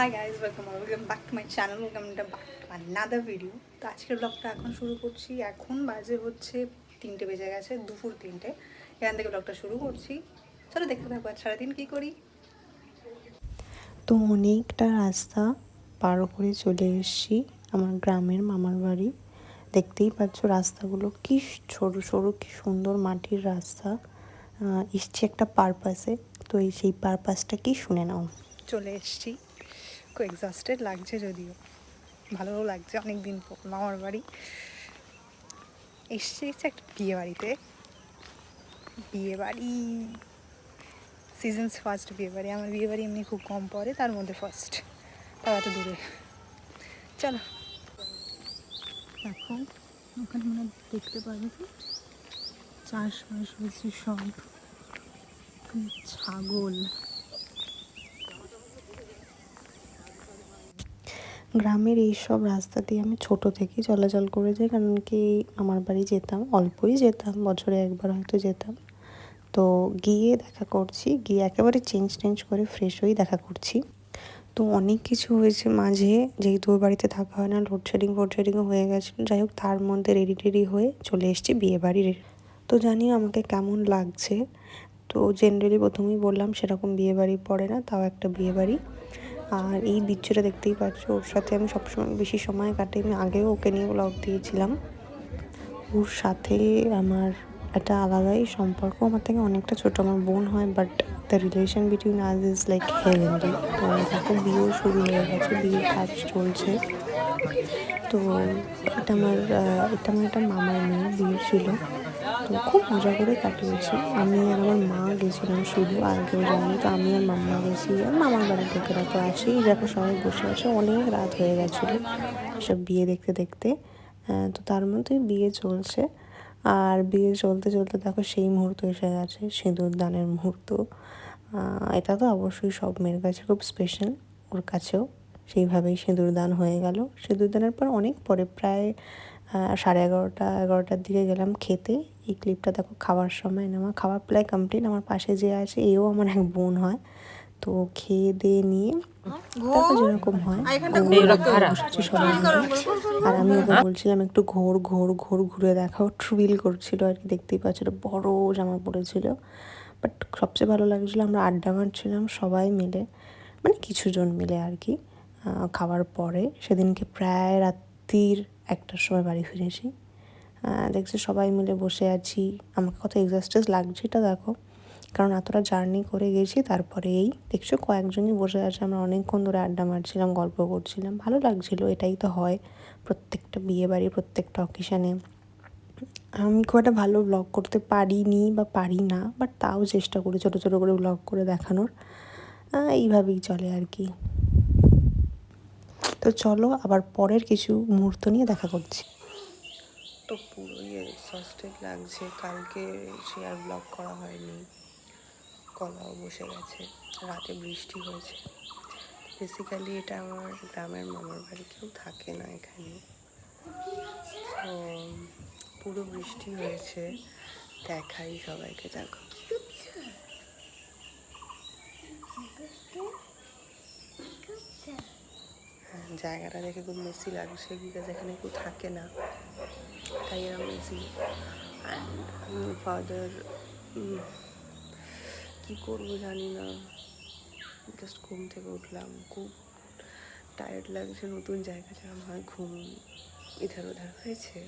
Hi guys welcome welcome back to my channel welcome back to another video তো আজকের ব্লগটা এখন শুরু করছি। এখন বাজে হচ্ছে তিনটে বেজে গেছে দুপুর তিনটে। এখান থেকে ব্লগটা শুরু করছি। চলো দেখতে থাকব আর সারাদিন কী করি। তো অনেকটা রাস্তা পার করে চলে এসেছি আমার গ্রামের মামার বাড়ি। দেখতেই পাচ্ছ রাস্তাগুলো কি সরু সরু কি সুন্দর মাটির রাস্তা। এসছি একটা পারপাসে তো এই সেই পারপাসটা কি শুনে নাও। চলে এসছি। এক্সস্টেড লাগছে যদিও। ভালোও লাগছে অনেক দিন পর মামার বাড়ি। এসছি এসছে একটা বিয়ে বাড়িতে। বিয়ে বাড়ি সিজনস ফার্স্ট বিয়ে বাড়ি। আমার বিয়ে বাড়ি এমনি খুব কম পড়ে, তার মধ্যে ফার্স্ট তাও এত দূরে। চলো। এখন ওখানে মনে দেখতে পাবে কি? চাষবাস হয়েছে সব। ছাগল। গ্রামের এই সব রাস্তা দিয়ে আমি ছোট থেকেই চলাচল করে যাই, কারণ কি আমার বাড়ি যেতাম, অল্পই যেতাম, বছরে একবার হয়তো যেতাম। তো গিয়ে দেখা করছি, গিয়ে একেবারে চেঞ্জ টেঞ্জ করে ফ্রেশ হয়েই দেখা করছি। তো অনেক কিছু হয়েছে মাঝে, যেহেতু ওর বাড়িতে থাকা হয় না লোডশেডিং ফোডশেডিংও হয়ে গেছিল যাই হোক, তার মধ্যে রেডি টেডি হয়ে চলে এসেছি বিয়ে বাড়ির। তো জানি আমাকে কেমন লাগছে। তো জেনারেলি প্রথমেই বললাম, সেরকম বিয়ে বাড়ি পড়ে না, তাও একটা বিয়ে বাড়ি। আর এই বিচ্ছুটা দেখতেই পাচ্ছ, ওর সাথে আমি সবসময় বেশি সময় কাটাই। আমি আগেও ওকে নিয়ে ব্লগ দিয়েছিলাম। ওর সাথে আমার একটা আলাদাই সম্পর্ক। আমার থেকে অনেকটা ছোট, আমার বোন হয় but the relation between us is like heavenly তো এখন বিয়েও শুরু হয়ে গেছে, বিয়ের কাজ চলছে। তো এটা আমার এটা আমার একটা মামার মেয়ে, বিয়ে ছিল। খুব মজা করে কাটিয়েছি। আমি আর আমার মা গেছিলাম শুধু, আর কেউ যায়নি, তো আমি আর মাম্মা গেছি। আর মামার বাড়ির লোকেরা তো আসেই দেখো সবাই বসে আছে, অনেক রাত হয়ে গেছিল সব বিয়ে দেখতে দেখতে। তো তার মধ্যে বিয়ে চলছে। আর বিয়ে চলতে চলতে দেখো সেই মুহূর্ত এসে গেছে, সিঁদুর দানের মুহূর্ত। এটা তো অবশ্যই সব মেয়ের কাছে খুব স্পেশাল ওর কাছেও। সেইভাবেই সিঁদুর দান হয়ে গেল। সিঁদুর দানের পর অনেক পরে, প্রায় সাড়ে এগারোটা এগারোটার দিকে গেলাম খেতে। এই ক্লিপটা দেখো খাওয়ার সময় না আমার খাওয়া প্রায় কমপ্লিট আমার পাশে যে আছে এও আমার এক বোন হয়। তো খেয়ে দিয়ে নিয়ে তারপর যেরকম হয়। আর আমি ওকে বলছিলাম একটু ঘোর ঘোর ঘোর ঘুরে দেখাও। ট্রুইল করছিল আর কি দেখতেই পাচ্ছিল বড় জামা পড়েছিল। বাট সবচেয়ে ভালো লাগছিল আমরা আড্ডা মারছিলাম সবাই মিলে মানে কিছুজন মিলে আর কি খাওয়ার পরে। সেদিনকে প্রায় রাত্রির একটার সময় বাড়ি ফিরেছি দেখছি সবাই মিলে বসে আছি। আমাকে কত এক্সাস্টেস লাগছে এটা দেখো। কারণ এতটা জার্নি করে গেছি, তারপরে এই দেখছ কয়েকজনই বসে আছে। আমরা অনেকক্ষণ ধরে আড্ডা মারছিলাম, গল্প করছিলাম। ভালো লাগছিল, এটাই তো হয় প্রত্যেকটা বিয়ে বাড়ি, প্রত্যেকটা অকেশানে আমি খুব একটা ভালো ব্লগ করতে পারিনি বা পারি না বাট তাও চেষ্টা করি ছোটো ছোটো করে ব্লগ করে দেখানোর। এইভাবেই চলে আর কি। তো চলো আবার পরের কিছু মুহূর্ত নিয়ে দেখা করছি। তো পুরোই এক্সস্টেড লাগছে। কালকে সে আর ব্লগ করা হয়নি। কলাও বসে গেছে। রাতে বৃষ্টি হয়েছে। বেসিক্যালি এটা আমার গ্রামের মামার বাড়ি, কেউ থাকে না এখানে। তো পুরো বৃষ্টি হয়েছে। দেখাই সবাইকে, দেখো। জায়গাটা দেখে খুব মেসি লাগে। লাগছে বিকজ এখানে কেউ থাকে না। তাই এরা মেসি ফাদার কী করব জানি না। জাস্ট ঘুম থেকে উঠলাম। খুব টায়ার্ড লাগছে নতুন জায়গা যেরকম হয় ঘুম ইধার ওধার হয়েছে।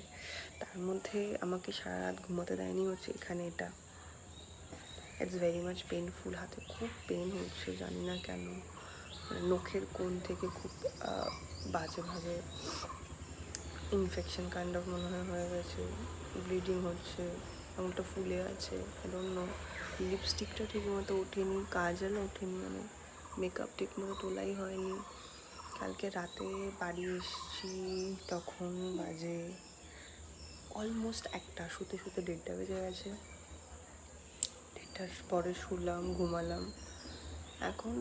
তার মধ্যে আমাকে সারা রাত ঘুমোতে দেয়নি হচ্ছে এখানে এটা। ইটস ভেরি মাচ পেনফুল হাতে খুব পেন হচ্ছে জানি না কেন। মানে নখের কোণ থেকে খুব বাজেভাবে ইনফেকশন কাইন্ড অফ মনে হয় হয়ে গেছে ব্লিডিং হচ্ছে, এমনটা ফুলে আছে নো লিপস্টিকটা ঠিক মতো ওঠেনি কাজল ওঠেনি মানে মেকআপ ঠিক মতো তোলাই হয়নি। কালকে রাতে বাড়ি এসেছি, তখন বাজে অলমোস্ট একটা, শুতে শুতে দেড়টা বেজে গেছে। দেড়টার পরে শুলাম, ঘুমালাম। এখন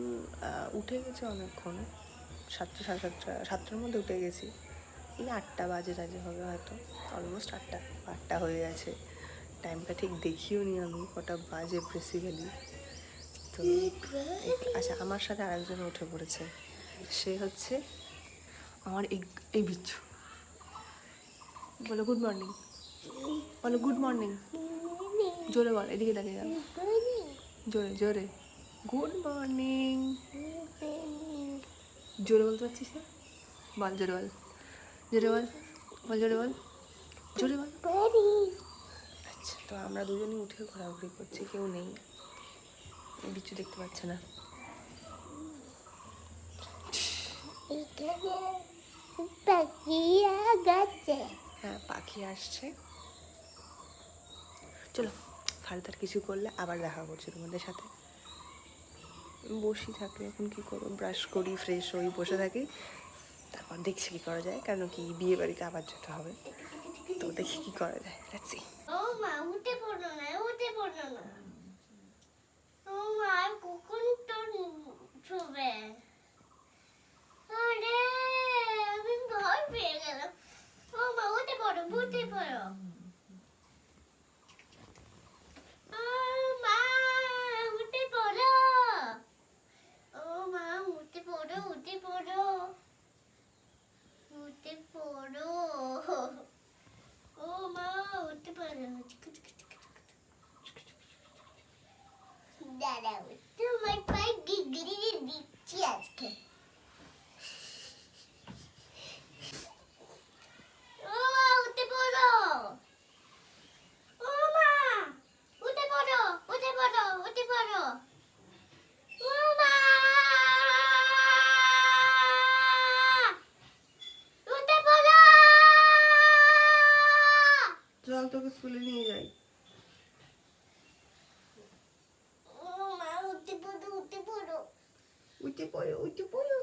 উঠে গেছে অনেকক্ষণ। সাতটা, সাড়ে সাতটা, সাতটার মধ্যে উঠে গেছি। এই আটটা বাজে টাজে হবে হয়তো। অলমোস্ট আটটা আটটা হয়ে গেছে। টাইমটা ঠিক দেখিও নি আমি, কটা বাজে বেসিক্যালি তো আচ্ছা আমার সাথে আরেকজন উঠে পড়েছে। সে হচ্ছে আমার এই এই বিচ্ছু। বলো গুড মর্নিং বলো গুড মর্নিং জোরে বল, এদিকে দেখে যাও জোরে জোরে। গুড মর্নিং জোরে বলতে পারছিস না? বল, জোরে বল। জোরে বল বল, জোরে বল। জোরে বল। আচ্ছা তো আমরা দুজনেই উঠে ঘোরাঘুরি করছি, কেউ নেই। বিচ্ছু দেখতে পাচ্ছে না। হ্যাঁ পাখি আসছে। চলো ফার্দার কিছু করলে আবার দেখা করছি তোমাদের সাথে। বসি থাকলে এখন কি করব? ব্রাশ করি ফ্রেশ হই, বসে থাকি। তারপর দেখছি কি করা যায় কারণ কি বিয়ে বাড়িতে আবার যেতে হবে। তো দেখি কি করা যায় আরে, আমি ভয় পেয়ে গেলাম। ও মা, উঠে পড়ো উঠে পড়ো ও মা উঠে পড়ো ও মা উঠে উঠে পড়ো। উঠে পড়ো। ও মা উঠতে পারো। দাঁড়াও তোমার পায়ে ডিগ্রি দিচ্ছি আজকে ও মা উঠে পড়ো ও মা উঠে পড়ো উঠে পড়ো উঠে পড়ো ও মা উঠে পড়ো চল তোকে স্কুলে নিয়ে যাই ও মা উঠে পড়ো উঠে পড়ো উঠে পড়ো উঠে পড়ো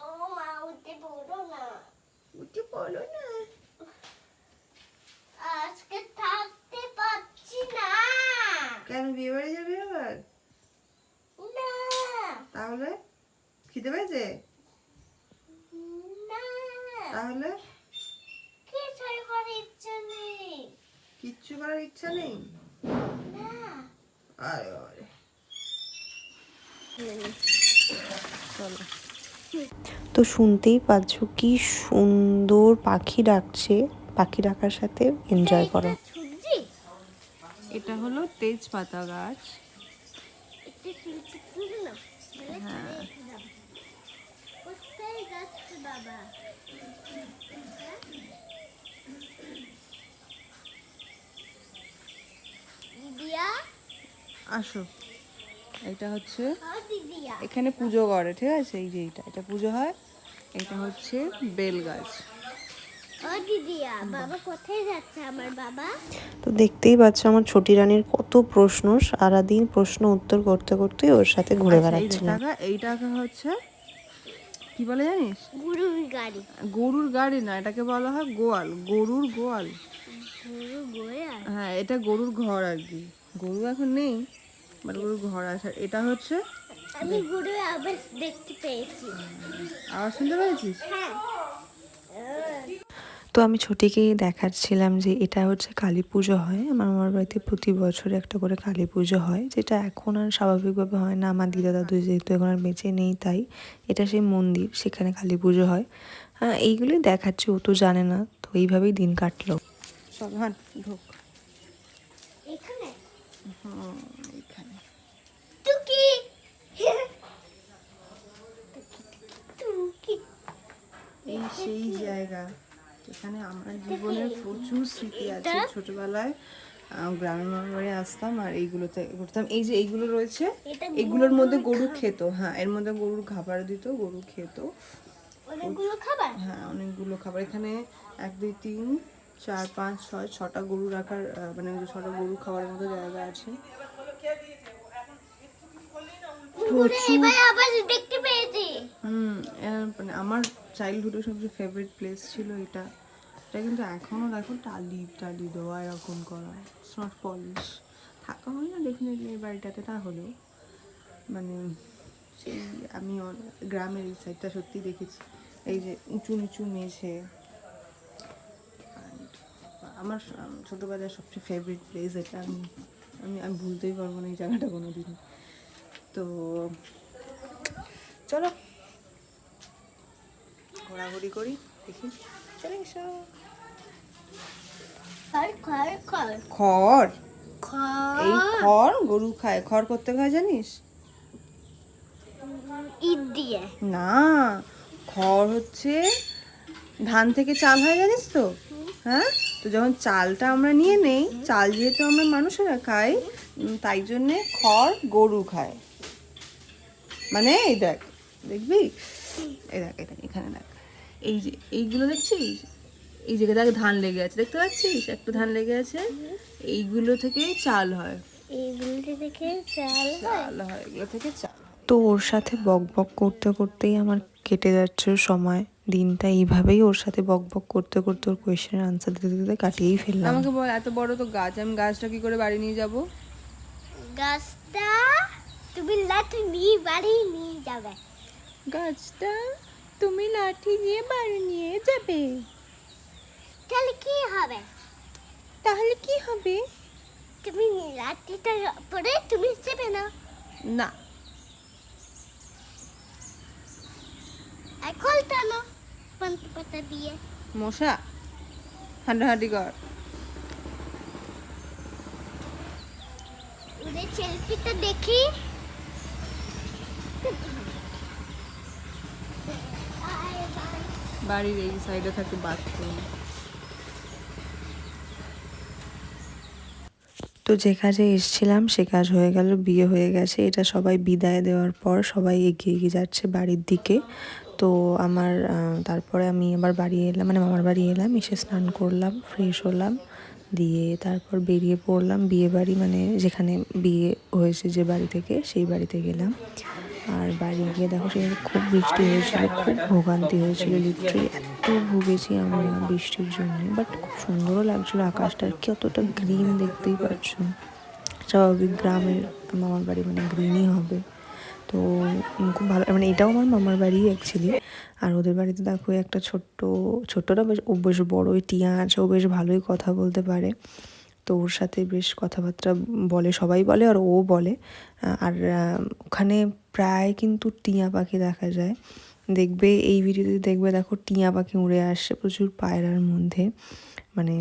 ও মা উঠে পড়ো না উঠে পড়ো না আজকে থাকতে পারছি না কেন বিয়ে বাড়ি যাবি আবার না তাহলে খিদে পেয়েছে না তাহলে কিছু করার ইচ্ছা নেই কিচ্ছু করার ইচ্ছা নেই না আরে আরে চলো তো শুনতেই পাচ্ছ কি সুন্দর পাখি ডাকছে পাখি ডাকার সাথে এনজয় করো। এটা হলো তেজপাতা গাছ। দিদিয়া আসো। এটা হচ্ছে এখানে পুজো করে ঠিক আছে? এই যে এইটা এটা পুজো হয়। এটা হচ্ছে বেল গাছ ও দিদিয়া বাবা কোথায় যাচ্ছে আমার বাবা? তো দেখতেই পাচ্ছ আমার ছোটি রানীর কত প্রশ্ন সারাদিন প্রশ্ন উত্তর করতে করতে ওর সাথে ঘুরে আচ্ছা, এই বেড়াচ্ছিলাম টাকা হচ্ছে কি বলে জানিস? গুরুর গাড়ি। গরুর গাড়ি না এটাকে বলা হয় গোয়াল গরুর গোয়াল। গুরু হ্যাঁ এটা গরুর ঘর আর কি। গরু এখন নেই। বাট ঘর আছে। এটা হচ্ছে? আমি গুরু আবার দেখতে পেয়েছি। শুনতে পেয়েছিস? হ্যাঁ। তো আমি ছোটিকে দেখাচ্ছিলাম যে এটা হচ্ছে কালী পুজো হয়। আমার মামার বাড়িতে প্রতি বছর একটা করে কালী পুজো হয় যেটা এখন আর স্বাভাবিকভাবে হয় না। আমার দিদা দাদু যেহেতু এখন আর বেঁচে নেই তাই এটা সেই মন্দির সেখানে কালী পুজো হয়। হ্যাঁ এইগুলোই দেখাচ্ছি ও তো জানে না। তো এইভাবেই দিন কাটলো। ঢোক। এখানে হুম, এইখানে টুকি টুকি এই সেই জায়গা যেখানে আমার জীবনের প্রচুর স্মৃতি আছে? ছোটবেলায় গ্রামের মামার আসতাম আর এইগুলোতে করতাম এই যে এইগুলো রয়েছে এগুলোর মধ্যে গরু খেত হ্যাঁ এর মধ্যে গরুর খাবার দিত গরু খেত। অনেকগুলো খাবার? হ্যাঁ অনেকগুলো খাবার। এখানে এক দুই তিন চার পাঁচ ছয় ছটা গরু রাখার মানে ছটা গরু খাওয়ার মতো জায়গা আছে। হুম মানে আমার চাইল্ডহুডের সবচেয়ে ফেভারিট প্লেস ছিল এটা। এটা কিন্তু এখনও দেখো টালি টালি দেওয়া এরকম করা। ইটস নট পলিশ থাকা হয় না ডেফিনেটলি এই বাড়িটাতে তা হলেও মানে সেই আমি গ্রামের এই সাইডটা সত্যি দেখেছি। এই যে উঁচু নিচু মেঝে। আমার ছোটবেলার সবচেয়ে ফেভারিট প্লেস এটা আমি আমি আমি ভুলতেই পারব না এই জায়গাটা কোনো দিন তো চলো। ঘোরাঘুরি করি, দেখি। চলে এসো। খড় এই খড় গরু খায়। খড় করতে খায় জানিস? ঈদ দিয়ে। না খড় হচ্ছে ধান থেকে চাল হয় জানিস তো? হ্যাঁ? তো যখন চালটা আমরা নিয়ে নেই চাল যেহেতু আমরা মানুষেরা খাই তাই জন্যে খড় গরু খায়। মানে এই দেখ দেখবি? এই দেখ এই দেখ এখানে দেখ। এই যে এইগুলো দেখছিস? এই জায়গায় দেখ ধান লেগে আছে দেখতে পাচ্ছিস? একটু ধান লেগে আছে। এইগুলো থেকে চাল হয়। এইগুলো থেকে চাল চাল হয় এগুলো থেকে চাল তো ওর সাথে বক বক করতে করতেই আমার কেটে যাচ্ছে সময়। দিনটা এইভাবেই ওর সাথে বক বক করতে করতে ওর কোয়েশ্চেনের আনসার দিতে দিতে কাটিয়েই ফেললাম। আমাকে বল এত বড় তো গাছ আমি গাছটা কি করে বাড়ি নিয়ে যাব? গাছটা তুমি লাঠি নিয়ে বাড়ি নিয়ে যাবে। গাছটা তুমি লাঠি দিয়ে বাড়ি নিয়ে যাবে। তাহলে কি হবে? তাহলে কি হবে? তুমি লাঠিটা পরে তুমি চেপে না। না এখন টানো পান্ত পাতা দিয়ে। মশা হাঁটাহাঁটি কর। ওদের সেলফিটা দেখি। বাড়ির এই সাইডে থাকে বাথরুম। যে কাজে এসছিলাম, সে কাজ হয়ে গেল, বিয়ে হয়ে গেছে। এটা সবাই বিদায় দেওয়ার পর সবাই এগিয়ে এগিয়ে যাচ্ছে বাড়ির দিকে। তো আমার তারপরে আমি আবার বাড়ি এলাম মানে মামার বাড়ি এলাম, এসে স্নান করলাম ফ্রেশ হলাম, দিয়ে তারপর বেরিয়ে পড়লাম বিয়ে বাড়ি মানে যেখানে বিয়ে হয়েছে যে বাড়ি থেকে, সেই বাড়িতে গেলাম। আর বাড়ি গিয়ে দেখো সেখানে খুব বৃষ্টি হয়েছিল, খুব ভোগান্তি হয়েছিল লিটারি এত ভুগেছি আমরা বৃষ্টির জন্য। বাট খুব সুন্দরও লাগছিল আকাশটা, কি অতটা গ্রিন দেখতেই পাচ্ছ। স্বাভাবিক গ্রামের মামার বাড়ি মানে গ্রিনই হবে। তো খুব ভালো মানে এটাও আমার মামার বাড়ি অ্যাকচুয়ালি আর ওদের বাড়িতে দেখো একটা ছোট্ট, ছোট্টটা বেশ, ও বেশ বড়োই, টিয়া আছে, ও বেশ ভালোই কথা বলতে পারে। তো ওর সাথে বেশ কথাবার্তা বলে, সবাই বলে আর ও বলে। আর ওখানে প্রায় কিন্তু টিয়া পাখি দেখা যায়। দেখবে, এই ভিডিওতে দেখবে দেখো টিয়া পাখি উড়ে আসছে প্রচুর পায়রার মধ্যে। মানে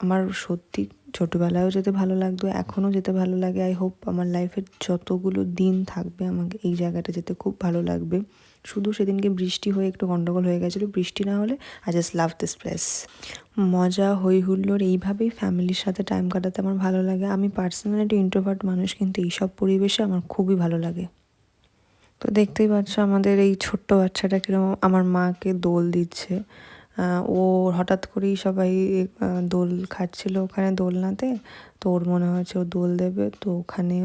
আমার সত্যি ছোটোবেলায়ও যেতে ভালো লাগতো, এখনও যেতে ভালো লাগে। আই হোপ আমার লাইফের যতগুলো দিন থাকবে আমাকে এই জায়গাটা যেতে খুব ভালো লাগবে। শুধু সেদিনকে বৃষ্টি হয়ে একটু গন্ডগোল হয়ে গেছিল। বৃষ্টি না হলে I just love this place মজা হই হুল্লোড় এইভাবেই ফ্যামিলির সাথে টাইম কাটাতে আমার ভালো লাগে। আমি পার্সোনালি একটা ইন্ট্রোভার্ট মানুষ, কিন্তু এইসব পরিবেশে আমার খুবই ভালো লাগে। তো দেখতেই পাচ্ছ আমাদের এই ছোট্ট বাচ্চাটা কীরকম আমার মাকে দোল দিচ্ছে। ও হঠাৎ করেই সবাই দোল খাচ্ছিল ওখানে দোলনাতে। তো ওর মনে হয়েছে ও দোল দেবে। তো ওখানে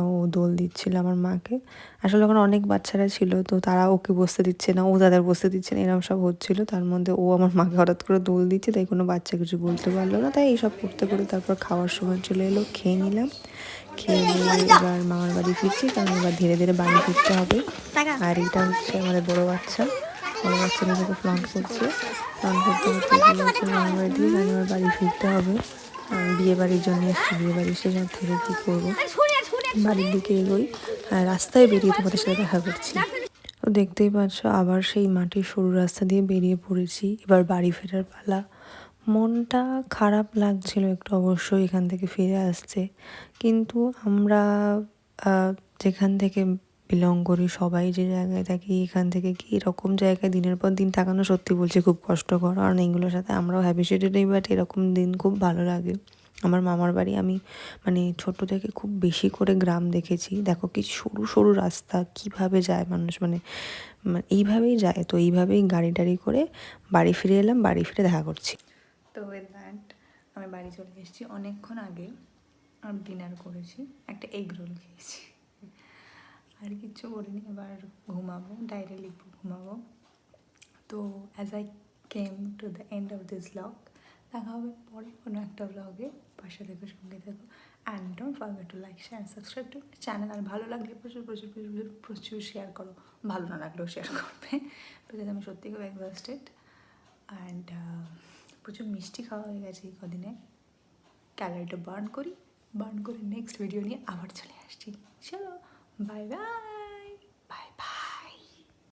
ও দোল দিচ্ছিল আমার মাকে। আসলে ওখানে অনেক বাচ্চারা ছিল, তো তারা ওকে বসতে দিচ্ছে না, ও তাদের বসতে দিচ্ছে না এরকম সব হচ্ছিল। তার মধ্যে ও আমার মাকে হঠাৎ করে দোল দিচ্ছে, তাই কোনো বাচ্চা কিছু বলতে পারল না। তাই এইসব করতে করে তারপর খাওয়ার সময় চলে এলো, খেয়ে নিলাম। খেয়ে নিয়ে এবার মামার বাড়ি ফিরছি, কারণ এবার ধীরে ধীরে বাড়ি ফিরতে হবে। আর এটা হচ্ছে আমাদের বড় বাচ্চা। বড় বাচ্চা নিজেকে ফ্লন্ট করছে। ফ্লন্ট করতে করতে মামার বাড়ি দিয়ে জানি বাড়ি ফিরতে হবে। বিয়ে বাড়ির জন্য এসছি বিয়ে বাড়ি সেখান থেকে কী করব। বাড়ির দিকে এগোই রাস্তায় বেরিয়ে তোমাদের সাথে দেখা করছি। তো দেখতেই পাচ্ছ, আবার সেই মাটির সরু রাস্তা দিয়ে বেরিয়ে পড়েছি। এবার বাড়ি ফেরার পালা। মনটা খারাপ লাগছিল একটু অবশ্যই এখান থেকে ফিরে আসছে কিন্তু আমরা যেখান থেকে বিলং করি, সবাই যে জায়গায় থাকি, এখান থেকে কি এরকম জায়গায় দিনের পর দিন থাকানো সত্যি বলছি খুব কষ্টকর। কারণ এইগুলোর সাথে আমরাও হ্যাবিটেটেড নেই বাট এরকম দিন খুব ভালো লাগে। আমার মামার বাড়ি আমি মানে ছোট থেকে খুব বেশি করে গ্রাম দেখেছি। দেখো কি সরু সরু রাস্তা, কীভাবে যায় মানুষ? মানে মানে এইভাবেই যায়। তো এইভাবেই গাড়ি টাড়ি করে বাড়ি ফিরে এলাম, বাড়ি ফিরে দেখা করছি। তো উইথ দ্যাট আমি বাড়ি চলে এসেছি। অনেকক্ষণ আগে আর ডিনার করেছি। একটা এগ রোল খেয়েছি। আর কিচ্ছু করিনি। এবার ঘুমাবো ডায়েরি লিখব, ঘুমাবো। তো as I came to the end of this blog দেখা হবে পরে কোনো একটা ব্লগে পাশে থেকে, সঙ্গে থেকো। And don't forget to like share subscribe to channel আর ভালো লাগলে প্রচুর প্রচুর প্রচুর প্রচুর প্রচুর শেয়ার করো। ভালো না লাগলেও শেয়ার করবে। বিকজ আমি সত্যি খুব এক্সস্টেড অ্যান্ড প্রচুর মিষ্টি খাওয়া হয়ে গেছে এই কদিনে। ক্যালোরিটা বার্ন করি। বার্ন করে নেক্সট ভিডিও নিয়ে আবার চলে আসছি। চলো বাই বাই